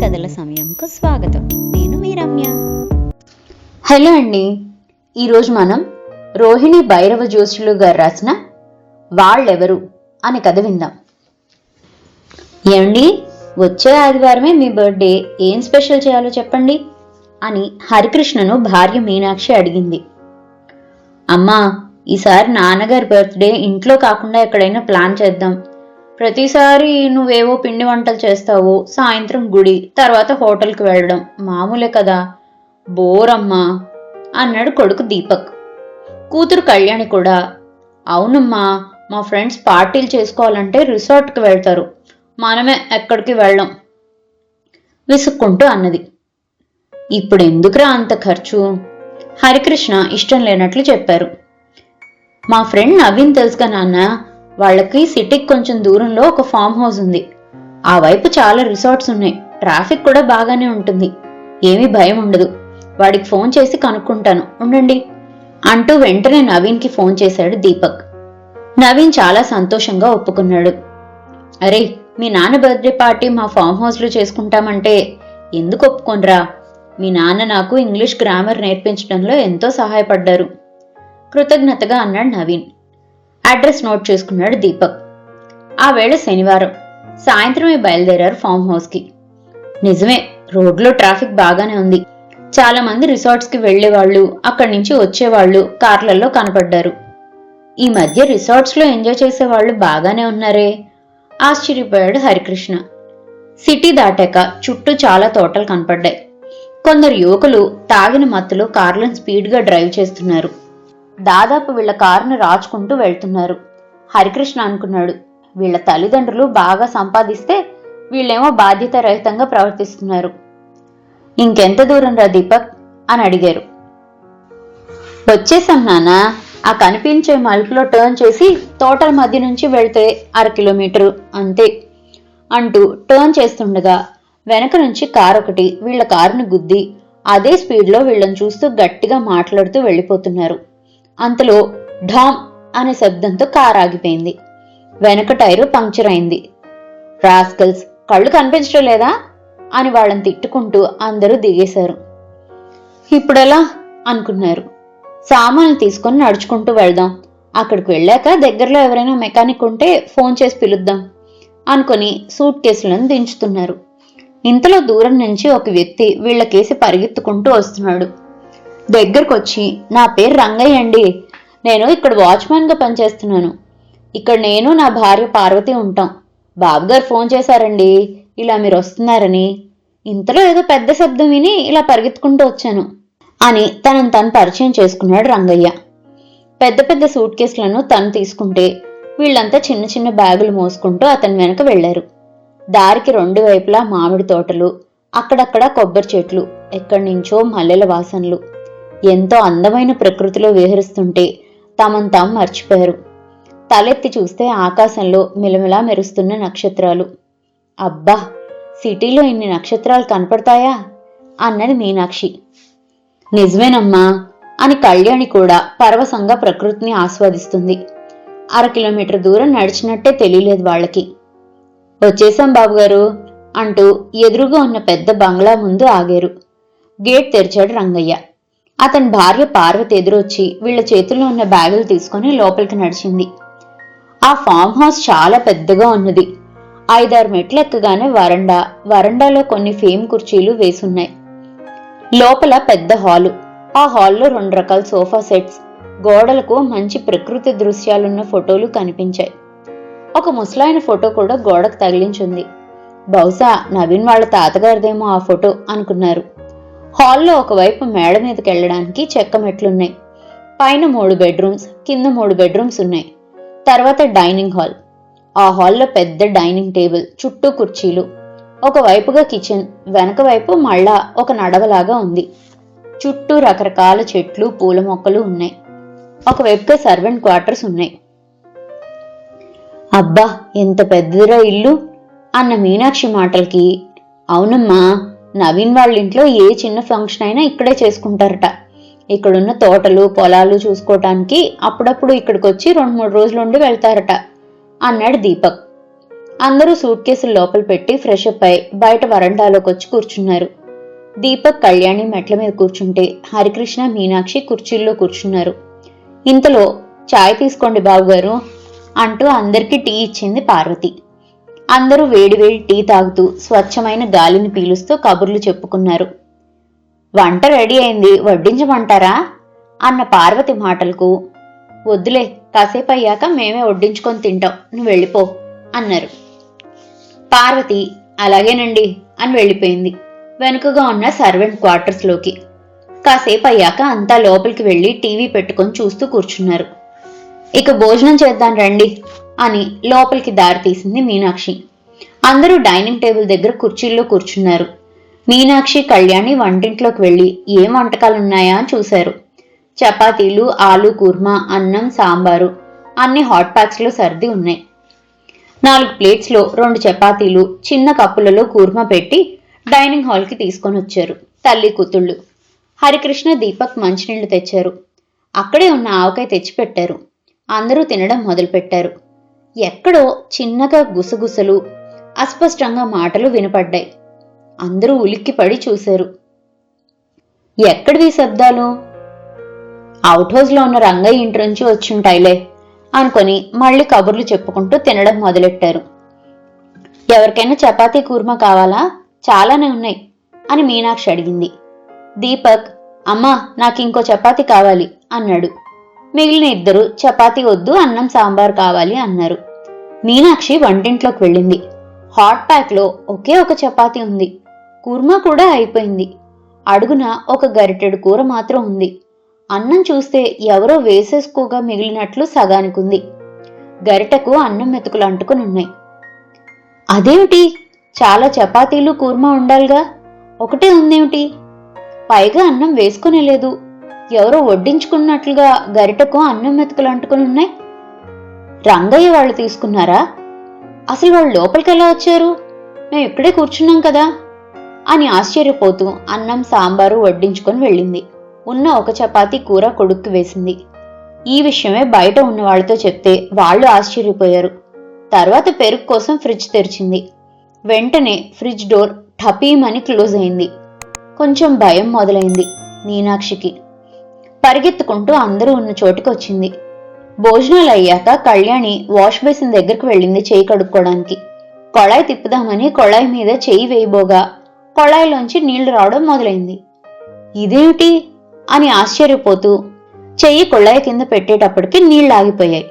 కథల సమయంకు స్వాగతం. నేను మీ రమ్య. హలో అండి. ఈరోజు మనం రోహిణి భైరవ జోషులు గారు రాసిన వాళ్ళెవరు అనే కథ విందాం. ఏమండి? వచ్చే ఆదివారమే మీ బర్త్డే. ఏం స్పెషల్ చేయాలో చెప్పండి? అని హరికృష్ణను భార్య మీనాక్షి అడిగింది. అమ్మా ఈసారి నాన్నగారి బర్త్డే. ఇంట్లో కాకుండా ఎక్కడైనా ప్లాన్ చేద్దాం. ప్రతిసారి నువ్వేవో పిండి వంటలు చేస్తావు సాయంత్రం గుడి తర్వాత హోటల్కి వెళ్ళడం. మామూలే కదా. బోరమ్మా అన్నాడు కొడుకు దీపక్. కూతురు కళ్యాణి కూడా. అవునమ్మా మా ఫ్రెండ్స్ పార్టీలు చేసుకోవాలంటే రిసార్ట్కి వెళ్తారు. మనమే ఎక్కడికి వెళ్ళం? విసుక్కుంటూ అన్నది. ఇప్పుడు ఎందుకురా అంత ఖర్చు? హరికృష్ణ ఇష్టం లేనట్లు చెప్పారు. మా ఫ్రెండ్ నవీన్ తెలుసుగా నాన్న వాళ్ళకి సిటీకి కొంచెం దూరంలో ఒక ఫామ్ హౌస్ ఉంది. ఆ వైపు చాలా రిసార్ట్స్ ఉన్నాయి. ట్రాఫిక్ కూడా బాగానే ఉంటుంది. ఏమీ భయం ఉండదు. వాడికి ఫోన్ చేసి కనుక్కుంటాను. ఉండండి. అంటూ వెంటనే నవీన్కి ఫోన్ చేశాడు దీపక్. నవీన్ చాలా సంతోషంగా ఒప్పుకున్నాడు. అరే మీ నాన్న బర్త్డే పార్టీ మా ఫామ్ హౌస్లో చేసుకుంటామంటే ఎందుకు ఒప్పుకోనరా? మీ నాన్న నాకు ఇంగ్లీష్ గ్రామర్ నేర్పించడంలో ఎంతో సహాయపడ్డారు. కృతజ్ఞతగా అన్నాడు నవీన్. అడ్రస్ నోట్ చేసుకున్నాడు దీపక్. ఆ వేళ శనివారం. సాయంత్రమే బయలుదేరారు ఫామ్ హౌస్కి. నిజమే రోడ్లో ట్రాఫిక్ బాగానే ఉంది. చాలా మంది రిసార్ట్స్కి వెళ్ళేవాళ్ళు అక్కడి నుంచి వచ్చేవాళ్ళు కార్లలో కనపడ్డారు. ఈ మధ్య రిసార్ట్స్లో ఎంజాయ్ చేసేవాళ్ళు బాగానే ఉన్నారే? ఆశ్చర్యపోయాడు హరికృష్ణ. సిటీ దాటాక చుట్టూ చాలా తోటలు కనపడ్డాయి. కొందరు యువకులు తాగిన మత్తులో కార్లను స్పీడ్గా డ్రైవ్ చేస్తున్నారు. దాదాపు వీళ్ళ కారును రాచుకుంటూ వెళ్తున్నారు. హరికృష్ణ అనుకున్నాడు వీళ్ళ తల్లిదండ్రులు బాగా సంపాదిస్తే వీళ్ళేమో బాధ్యత రహితంగా ప్రవర్తిస్తున్నారు. ఇంకెంత దూరం రా దీపక్? అని అడిగారు. వచ్చేసాం నాన్న ఆ కనిపించే మలుపులో టర్న్ చేసి తోటల మధ్య నుంచి వెళ్తే అర కిలోమీటరు అంతే. అంటూ టర్న్ చేస్తుండగా వెనక నుంచి కార్ ఒకటి వీళ్ళ కారుని గుద్ది అదే స్పీడ్లో వీళ్ళని చూస్తూ గట్టిగా మాట్లాడుతూ వెళ్ళిపోతున్నారు. అంతలో ఢామ్ అనే శబ్దంతో కారు ఆగిపోయింది వెనక టైరు పంక్చర్ అయింది. రాస్కల్స్ కళ్ళు కనిపించడం లేదా? అని వాళ్ళని తిట్టుకుంటూ అందరూ దిగేశారు. ఇప్పుడెలా? అనుకున్నారు సామాన్లు తీసుకొని నడుచుకుంటూ వెళ్దాం. అక్కడికి వెళ్ళాక దగ్గరలో ఎవరైనా మెకానిక్ ఉంటే ఫోన్ చేసి పిలుద్దాం అనుకొని సూట్ కేసులను దించుతున్నారు. ఇంతలో దూరం నుంచి ఒక వ్యక్తి వీళ్ళకేసి పరిగెత్తుకుంటూ వస్తున్నాడు. దగ్గరకొచ్చి నా పేరు రంగయ్య అండి. నేను ఇక్కడ వాచ్మెన్గా పనిచేస్తున్నాను. ఇక్కడ నేను నా భార్య పార్వతి ఉంటాం. బాబు గారు ఫోన్ చేశారండి. ఇలా మీరు వస్తున్నారని. ఇంతలో ఏదో పెద్ద శబ్దం విని ఇలా పరిగెత్తుకుంటూ వచ్చాను అని తనను తను పరిచయం చేసుకున్నాడు రంగయ్య. పెద్ద పెద్ద సూట్ కేసులను తను తీసుకుంటే వీళ్ళంతా చిన్న చిన్న బ్యాగులు మోసుకుంటూ అతని వెనక వెళ్ళారు దారికి రెండు వైపులా మామిడి తోటలు అక్కడక్కడ కొబ్బరి చెట్లు ఎక్కడి నుంచో మల్లెల వాసనలు. ఎంతో అందమైన ప్రకృతిలో విహరిస్తుంటే తమను తాము మర్చిపోయారు. తలెత్తి చూస్తే ఆకాశంలో మిలమిలా మెరుస్తున్న నక్షత్రాలు. అబ్బా! సిటీలో ఇన్ని నక్షత్రాలు కనపడతాయా? అన్నది మీనాక్షి. నిజమేనమ్మా! అని కళ్యాణి కూడా పరవశంగా ప్రకృతిని ఆస్వాదిస్తుంది. అర కిలోమీటర్ దూరం నడిచినట్టే తెలియలేదు వాళ్ళకి. వచ్చేసాం బాబుగారు! అంటూ ఎదురుగా ఉన్న పెద్ద బంగ్లా ముందు ఆగారు. గేట్ తెరిచాడు రంగయ్య. అతని భార్య పార్వతి ఎదురొచ్చి వీళ్ళ చేతుల్లో ఉన్న బ్యాగులు తీసుకొని లోపలికి నడిచింది. ఆ ఫామ్ హౌస్ చాలా పెద్దగా ఉన్నది. ఐదారు మెట్లు ఎక్కగానే వరండా వరండాలో కొన్ని ఫేమ్ కుర్చీలు వేసున్నాయి. లోపల పెద్ద హాలు. ఆ హాల్లో రెండు రకాల సోఫా సెట్స్ గోడలకు మంచి ప్రకృతి దృశ్యాలున్న ఫోటోలు కనిపించాయి. ఒక ముసలాయన ఫోటో కూడా గోడకు తగిలించుంది. బహుశా నవీన్ వాళ్ళ తాతగారిదేమో ఆ ఫోటో అనుకున్నారు. హాల్లో ఒకవైపు మేడ మీదకి వెళ్ళడానికి చెక్క మెట్లున్నాయి పైన మూడు బెడ్రూమ్స్ కింద మూడు బెడ్రూమ్స్ ఉన్నాయి. తర్వాత డైనింగ్ హాల్. ఆ హాల్లో పెద్ద డైనింగ్ టేబుల్ చుట్టూ కుర్చీలు. ఒకవైపుగా కిచెన్ వెనక వైపు మళ్ళా ఒక నడవలాగా ఉంది. చుట్టూ రకరకాల చెట్లు పూల మొక్కలు ఉన్నాయి. ఒకవైపుగా సర్వెంట్ క్వార్టర్స్ ఉన్నాయి. అబ్బా ఎంత పెద్దదిరా ఇల్లు! అన్న మీనాక్షి మాటలకి అవునమ్మా నవీన్ వాళ్ళ ఇంట్లో ఏ చిన్న ఫంక్షన్ అయినా ఇక్కడే చేసుకుంటారట. ఇక్కడున్న తోటలు పొలాలు చూసుకోవటానికి అప్పుడప్పుడు ఇక్కడికి వచ్చి రెండు మూడు రోజులు ఉండి వెళ్తారట అన్నాడు దీపక్. అందరూ సూట్ కేసులు లోపల పెట్టి ఫ్రెష్ అప్ అయి బయట వరండాలోకి వచ్చి కూర్చున్నారు. దీపక్ కళ్యాణి మెట్ల మీద కూర్చుంటే హరికృష్ణ మీనాక్షి కుర్చీల్లో కూర్చున్నారు. ఇంతలో చాయ్ తీసుకోండి బాబుగారు అంటూ అందరికీ టీ ఇచ్చింది పార్వతి. అందరూ వేడివేడి టీ తాగుతూ స్వచ్ఛమైన గాలిని పీలుస్తూ కబుర్లు చెప్పుకున్నారు. వంట రెడీ అయింది వడ్డించమంటారా? అన్న పార్వతి మాటలకు వద్దులే కాసేపు అయ్యాక మేమే వడ్డించుకొని తింటాం నువ్వు వెళ్ళిపో అన్నారు. పార్వతి అలాగేనండి అని వెళ్ళిపోయింది. వెనుకగా ఉన్న సర్వెంట్ క్వార్టర్స్లోకి. కాసేపు అయ్యాక అంతా లోపలికి వెళ్ళి టీవీ పెట్టుకొని చూస్తూ కూర్చున్నారు. ఇక భోజనం చేద్దాం రండి అని లోపలికి దారి తీసింది మీనాక్షి. అందరూ డైనింగ్ టేబుల్ దగ్గర కుర్చీల్లో కూర్చున్నారు. మీనాక్షి కళ్యాణి వంటింట్లోకి వెళ్ళి ఏం వంటకాలున్నాయా అని చూశారు. చపాతీలు ఆలు కుర్మా అన్నం సాంబారు అన్ని హాట్ ప్యాక్స్లో సర్ది ఉన్నాయి. నాలుగు ప్లేట్స్లో రెండు చపాతీలు చిన్న కప్పులలో కూర్మా పెట్టి డైనింగ్ హాల్కి తీసుకొని వచ్చారు తల్లి కూతుళ్ళు. హరికృష్ణ దీపక్ మంచినీళ్ళు తెచ్చారు. అక్కడే ఉన్న ఆవకాయ తెచ్చిపెట్టారు. అందరూ తినడం మొదలుపెట్టారు. ఎక్కడో చిన్నగా గుసగుసలు అస్పష్టంగా మాటలు వినపడ్డాయి. అందరూ ఉలిక్కిపడి చూశారు. ఎక్కడివి శబ్దాలు? అవుట్ హౌస్లో ఉన్న రంగయ్య ఇంటి నుంచి వచ్చుంటాయిలే అనుకొని మళ్ళీ కబుర్లు చెప్పుకుంటూ తినడం మొదలెట్టారు. ఎవరికైనా చపాతీ కూర్మా కావాలా? చాలానే ఉన్నాయి అని మీనాక్షి అడిగింది. దీపక్ అమ్మా నాకు ఇంకో చపాతీ కావాలి అన్నాడు. మిగిలిన ఇద్దరు చపాతీ వద్దు అన్నం సాంబార్ కావాలి అన్నారు. మీనాక్షి వంటింట్లోకి వెళ్ళింది. హాట్ ప్యాక్లో ఒకే ఒక చపాతీ ఉంది. కూర్మా కూడా అయిపోయింది. అడుగున ఒక గరిటెడు కూర మాత్రం ఉంది. అన్నం చూస్తే ఎవరో వేసేసుకోగా మిగిలినట్లు సగానికుంది. గరిటకు అన్నం మెతుకులు అంటుకుని ఉన్నాయి అదేమిటి? చాలా చపాతీలు కూర్మా ఉండాలిగా. ఒకటే ఉందేమిటి? పైగా అన్నం వేసుకునేలేదు. ఎవరో వడ్డించుకున్నట్లుగా గరిటకు అన్నం మెతుకులు అంటుకుని ఉన్నాయి. రంగయ్య వాళ్ళు తీసుకున్నారా? అసలు వాళ్ళు లోపలికి ఎలా వచ్చారు? మేము ఇక్కడే కూర్చున్నాం కదా? అని ఆశ్చర్యపోతూ అన్నం సాంబారు వడ్డించుకొని వెళ్ళింది. ఉన్న ఒక చపాతి కూర కొడుక్కు వేసింది. ఈ విషయమే బయట ఉన్న వాళ్ళతో చెప్తే వాళ్ళు ఆశ్చర్యపోయారు. తర్వాత పెరుగు కోసం ఫ్రిడ్జ్ తెరిచింది. వెంటనే ఫ్రిడ్జ్ డోర్ ఠపీమని క్లోజ్ అయింది. కొంచెం భయం మొదలైంది మీనాక్షికి. పరిగెత్తుకుంటూ అందరూ ఉన్న చోటికి వచ్చింది భోజనాలు అయ్యాక కళ్యాణి వాష్ బేసిన్ దగ్గరికి వెళ్ళింది చేయి కడుక్కోవడానికి కొళాయి తిప్పుదామని కొళాయి మీద చేయి వేయబోగా. కొళాయిలోంచి నీళ్ళు రావడం మొదలైంది. ఇదేమిటి? అని ఆశ్చర్యపోతూ చెయ్యి కొళాయి కింద పెట్టేటప్పటికి నీళ్ళు ఆగిపోయాయి.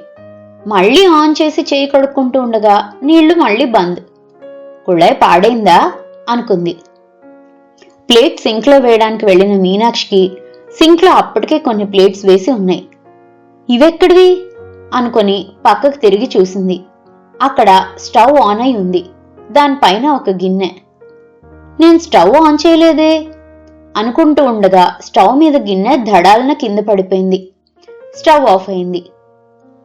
మళ్ళీ ఆన్ చేసి చేయి కడుక్కుంటూ ఉండగా నీళ్ళు మళ్ళీ బంద్. కుళాయి పాడైందా? అనుకుంది. ప్లేట్ సింక్లో వేయడానికి వెళ్ళిన మీనాక్షికి సింక్లో అప్పటికే కొన్ని ప్లేట్స్ వేసి ఉన్నాయి. ఇవెక్కడివి? అనుకొని పక్కకు తిరిగి చూసింది. అక్కడ స్టవ్ ఆన్ అయి ఉంది. దానిపైన ఒక గిన్నె. నేను స్టవ్ ఆన్ చేయలేదే? అనుకుంటూ ఉండగా స్టవ్ మీద గిన్నె ధడాలన కింద పడిపోయింది. స్టవ్ ఆఫ్ అయింది.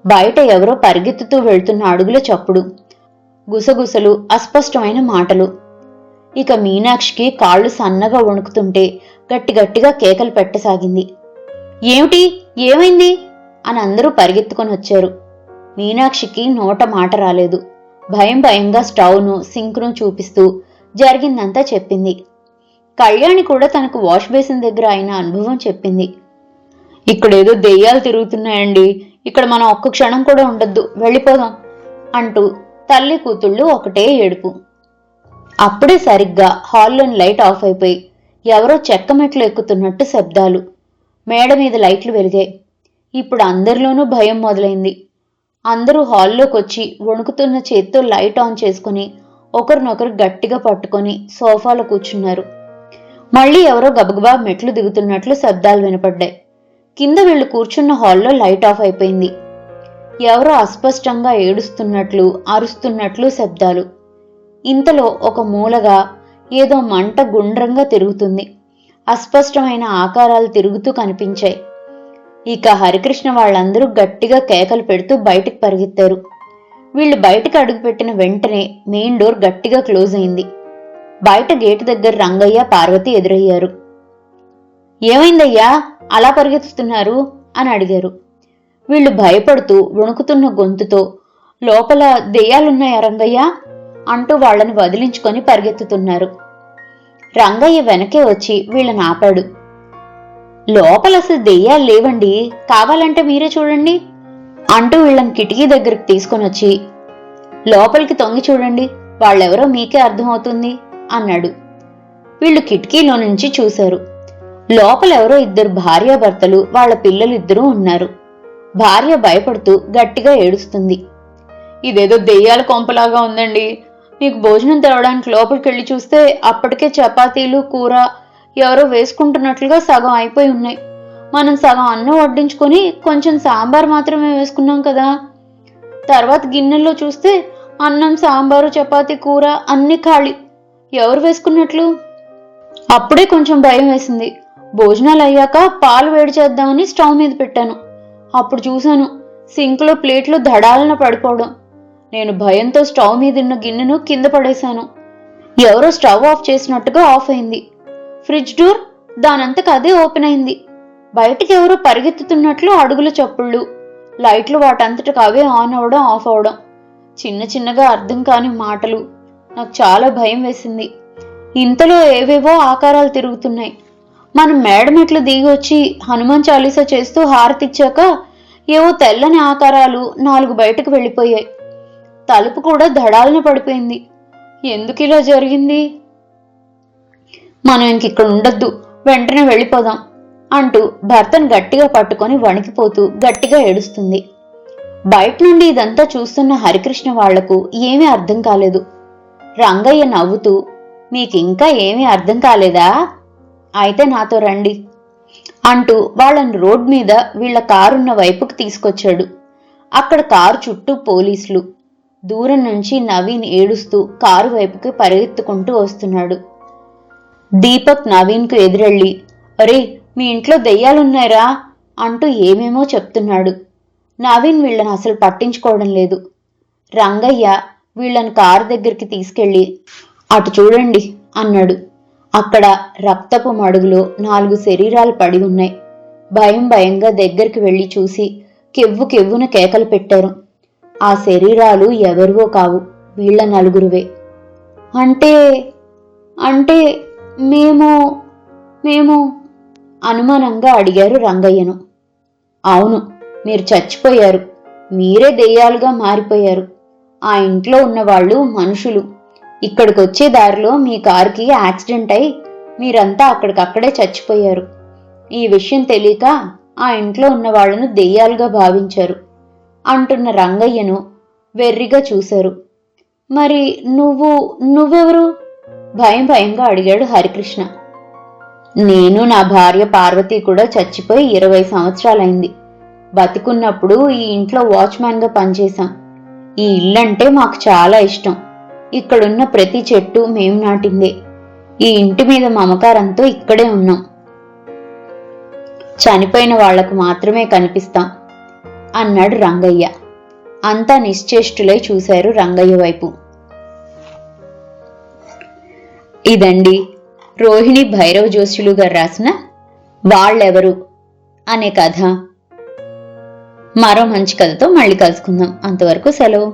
బయట ఎవరో పరిగెత్తుతూ వెళ్తున్న అడుగుల చప్పుడు గుసగుసలు అస్పష్టమైన మాటలు. ఇక మీనాక్షికి కాళ్ళు సన్నగా వణుకుతుంటే గట్టి గట్టిగా కేకలు పెట్టసాగింది. ఏమిటి? ఏమైంది? అని అందరూ పరిగెత్తుకొని వచ్చారు. మీనాక్షికి నోట మాట రాలేదు. భయం భయంగా స్టవ్ను సింక్ను చూపిస్తూ జరిగిందంతా చెప్పింది. కళ్యాణి కూడా తనకు వాష్ బేసిన్ దగ్గర అయిన అనుభవం చెప్పింది. ఇక్కడేదో దెయ్యాలు తిరుగుతున్నాయండి. ఇక్కడ మనం ఒక్క క్షణం కూడా ఉండొద్దు. వెళ్ళిపోదాం అంటూ తల్లి కూతుళ్ళు ఒకటే ఏడుపు. అప్పుడే సరిగ్గా హాల్లోని లైట్ ఆఫ్ అయిపోయి ఎవరో చెక్క మెట్లు ఎక్కుతున్నట్టు శబ్దాలు. మేడ మీద లైట్లు వెలిగాయి ఇప్పుడు అందరిలోనూ భయం మొదలైంది. అందరూ హాల్లోకి వచ్చి వణుకుతున్న చేత్తో లైట్ ఆన్ చేసుకుని ఒకరినొకరు గట్టిగా పట్టుకొని సోఫాలో కూర్చున్నారు. మళ్ళీ ఎవరో గబగబా మెట్లు దిగుతున్నట్లు శబ్దాలు వినపడ్డాయి. కింద వీళ్ళు కూర్చున్న హాల్లో లైట్ ఆఫ్ అయిపోయింది. ఎవరో అస్పష్టంగా ఏడుస్తున్నట్లు అరుస్తున్నట్లు శబ్దాలు. ఇంతలో ఒక మూలగా ఏదో మంట గుండ్రంగా తిరుగుతుంది. అస్పష్టమైన ఆకారాలు తిరుగుతూ కనిపించాయి. ఇక హరికృష్ణ వాళ్ళందరూ గట్టిగా కేకలు పెడుతూ బయటికి పరిగెత్తారు. వీళ్ళు బయటకు అడుగుపెట్టిన వెంటనే మెయిన్ డోర్ గట్టిగా క్లోజ్ అయింది. బయట గేటు దగ్గర రంగయ్య పార్వతి ఎదురయ్యారు. ఏమైందయ్యా? అలా పరిగెత్తుతున్నారు? అని అడిగారు. వీళ్ళు భయపడుతూ వణుకుతున్న గొంతుతో లోపల దెయ్యాలున్నాయా రంగయ్య? అంటూ వాళ్ళని వదిలించుకొని పరిగెత్తుతున్నారు. రంగయ్య వెనకే వచ్చి వీళ్ళని ఆపాడు. లోపల అసలు దెయ్యాలు లేవండి. కావాలంటే మీరే చూడండి అంటూ వీళ్ళని కిటికీ దగ్గరికి తీసుకొని వచ్చి లోపలికి తొంగి చూడండి వాళ్ళెవరో మీకే అర్థమవుతుంది అన్నాడు. వీళ్ళు కిటికీలో నుంచి చూశారు. లోపల ఎవరో ఇద్దరు భార్యాభర్తలు వాళ్ళ పిల్లలు ఇద్దరూ ఉన్నారు. భార్య భయపడుతూ గట్టిగా ఏడుస్తుంది. ఇదేదో దెయ్యాల కొంపలాగా ఉందండి. మీకు భోజనం తేవడానికి లోపలికి వెళ్ళి చూస్తే అప్పటికే చపాతీలు కూర ఎవరో వేసుకుంటున్నట్లుగా సగం అయిపోయి ఉన్నాయి. మనం సగం అన్నం వడ్డించుకొని కొంచెం సాంబార్ మాత్రమే వేసుకున్నాం కదా. తర్వాత గిన్నెల్లో చూస్తే అన్నం సాంబారు చపాతీ కూర అన్ని ఖాళీ. ఎవరు వేసుకున్నట్లు? అప్పుడే కొంచెం భయం వేసింది. భోజనాలు అయ్యాక పాలు వేడి చేద్దామని స్టవ్ మీద పెట్టాను. అప్పుడు చూశాను సింక్లో ప్లేట్లు ధడాలన పడిపోవడం. నేను భయంతో స్టవ్ మీదున్న గిన్నెను కింద పడేశాను. ఎవరో స్టవ్ ఆఫ్ చేసినట్టుగా ఆఫ్ అయింది. ఫ్రిడ్జ్ డోర్ దానంతకు అదే ఓపెన్ అయింది. బయటికి ఎవరో పరిగెత్తుతున్నట్లు అడుగుల చప్పుళ్ళు. లైట్లు వాటంతటికి అవే ఆన్ అవడం ఆఫ్ అవడం. చిన్న చిన్నగా అర్థం కాని మాటలు. నాకు చాలా భయం వేసింది. ఇంతలో ఏవేవో ఆకారాలు తిరుగుతున్నాయి. మనం మేడమెట్లు దిగి వచ్చి హనుమాన్ చాలీసా చేస్తూ హారతిచ్చాక ఏవో తెల్లని ఆకారాలు నాలుగు బయటకు వెళ్ళిపోయాయి. తలుపు కూడా ధడాలన పడిపోయింది. ఎందుకు ఇలా జరిగింది? మనం ఇంకిక్కడ ఉండొద్దు. వెంటనే వెళ్ళిపోదాం అంటూ భర్తను గట్టిగా పట్టుకొని వణికిపోతూ గట్టిగా ఏడుస్తుంది. బయట నుండి ఇదంతా చూస్తున్న హరికృష్ణ వాళ్ళకు ఏమీ అర్థం కాలేదు. రంగయ్య నవ్వుతూ మీకింకా ఏమీ అర్థం కాలేదా? అయితే నాతో రండి అంటూ వాళ్ళని రోడ్ మీద వీళ్ళ కారున్న వైపుకు తీసుకొచ్చాడు. అక్కడ కారు చుట్టూ పోలీసులు. దూరం నుంచి నవీన్ ఏడుస్తూ కారు వైపుకి పరిగెత్తుకుంటూ వస్తున్నాడు. దీపక్ నవీన్కు ఎదురెళ్ళి అరే మీ ఇంట్లో దెయ్యాలున్నాయిరా? అంటూ ఏమేమో చెప్తున్నాడు. నవీన్ వీళ్ళని అసలు పట్టించుకోవడం లేదు. రంగయ్య వీళ్ళని కారు దగ్గరికి తీసుకెళ్ళి అటు చూడండి అన్నాడు. అక్కడ రక్తపు మడుగులో నాలుగు శరీరాలు పడి ఉన్నాయి. భయం భయంగా దగ్గరికి వెళ్ళి చూసి కెవ్వు కెవ్వున కేకలు పెట్టారు. ఆ శరీరాలు ఎవరివో కావు వీళ్ళ నలుగురువే. అంటే అంటే మేము మేము అనుమానంగా అడిగారు రంగయ్యను. అవును మీరు చచ్చిపోయారు మీరే దెయ్యాలుగా మారిపోయారు. ఆ ఇంట్లో ఉన్న వాళ్ళు మనుషులు. ఇక్కడికి వచ్చే దారిలో మీ కారుకి యాక్సిడెంట్ అయి మీరంతా అక్కడికక్కడే చచ్చిపోయారు. ఈ విషయం తెలియక ఆ ఇంట్లో ఉన్న వాళ్ళను దెయ్యాలుగా భావించారు. అంటున్న రంగయ్యను వెర్రిగా చూశారు. మరి నువ్వు నువ్వెవరు? భయం భయంగా అడిగాడు హరికృష్ణ. నేను నా భార్య పార్వతి కూడా చచ్చిపోయి ఇరవై సంవత్సరాలైంది. బతికున్నప్పుడు ఈ ఇంట్లో వాచ్మ్యాన్గా పనిచేశాం. ఈ ఇల్లంటే మాకు చాలా ఇష్టం. ఇక్కడున్న ప్రతి చెట్టు మేము నాటిందే. ఈ ఇంటి మీద మమకారంతో ఇక్కడే ఉన్నాం. చనిపోయిన వాళ్ళకు మాత్రమే కనిపిస్తాం. అన్నాడు రంగయ్య. అంతా నిశ్చేష్టులై చూశారు రంగయ్య వైపు. ఇదండి రోహిణి భైరవ జోషులు గారు రాసిన వాళ్ళెవరు అనే కథ. మరో మంచి కథతో మళ్ళీ కలుసుకుందాం. అంతవరకు సెలవు.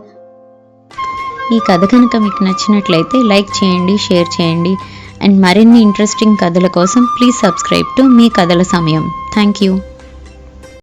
ఈ కథ కనుక మీకు నచ్చినట్లయితే లైక్ చేయండి షేర్ చేయండి. అండ్ మరిన్ని ఇంట్రెస్టింగ్ కథల కోసం ప్లీజ్ సబ్స్క్రైబ్ టు మీ కథల సమయం. Thank you.